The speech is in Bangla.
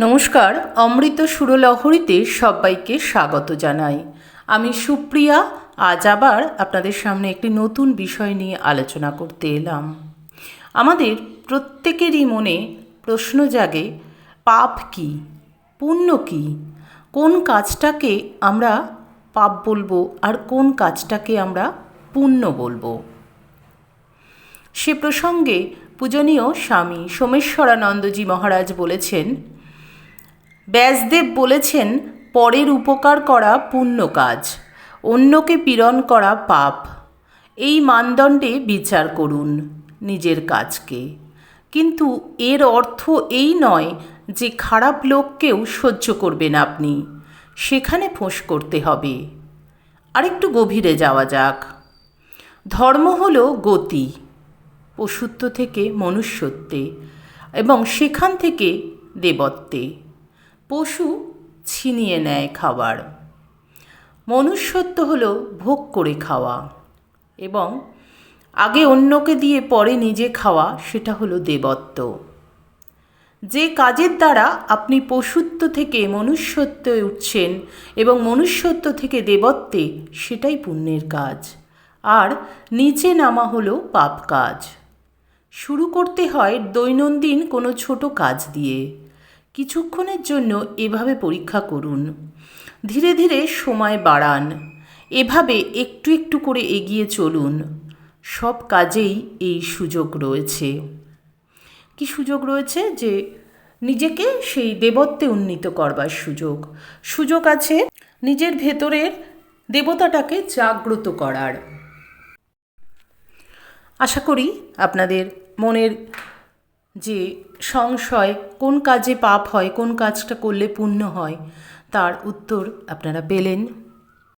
নমস্কার, অমৃত সুরলহরীতে সবাইকে স্বাগত জানাই। আমি সুপ্রিয়া, আজ আবার আপনাদের সামনে একটি নতুন বিষয় নিয়ে আলোচনা করতে এলাম। আমাদের প্রত্যেকেরই মনে প্রশ্ন জাগে, পাপ কি? পুণ্য কি? কোন কাজটাকে আমরা পাপ বলব আর কোন কাজটাকে আমরা পুণ্য বলব? সে প্রসঙ্গে পূজনীয় স্বামী সোমেশ্বরানন্দজি মহারাজ বলেছেন ব্যাসদেব বলেছেন, পরের উপকার করা পুণ্য কাজ, অন্যকে পীড়ন করা পাপ। এই মানদণ্ডে বিচার করুন নিজের কাজকে। কিন্তু এর অর্থ এই নয় যে খারাপ লোককেও সহ্য করবেন আপনি, সেখানে ফোঁস করতে হবে। আরেকটু গভীরে যাওয়া যাক। ধর্ম হল গতি, পশুত্ব থেকে মনুষ্যত্বে এবং সেখান থেকে দেবত্বে। পশু ছিনিয়ে নেয় খাবার। মনুষ্যত্ব হল ভোগ করে খাওয়া এবং আগে অন্যকে দিয়ে পরে নিজে খাওয়া, সেটা হলো দেবত্ব। যে কাজের দ্বারা আপনি পশুত্ব থেকে মনুষ্যত্বে উঠছেন এবং মনুষ্যত্ব থেকে দেবত্বে, সেটাই পুণ্যের কাজ। আর নিচে নামা হলো পাপ কাজ। শুরু করতে হয় দৈনন্দিন কোনো ছোট কাজ দিয়ে। কিছুক্ষণের জন্য এভাবে পরীক্ষা করুন। ধীরে ধীরে সময় বাড়ান। এভাবে একটু একটু করে এগিয়ে চলুন। সব কাজেই এই সুযোগ রয়েছে। কি সুযোগ রয়েছে? যে নিজেকে সেই দেবত্বে উন্নীত করবার সুযোগ। সুযোগ আছে নিজের ভেতরের দেবতাটাকে জাগ্রত করার। আশা করি আপনাদের মনের যে সংশয়, কোন কাজে পাপ হয়, কোন কাজটা করলে পুণ্য হয়, তার উত্তর আপনারা পেলেন।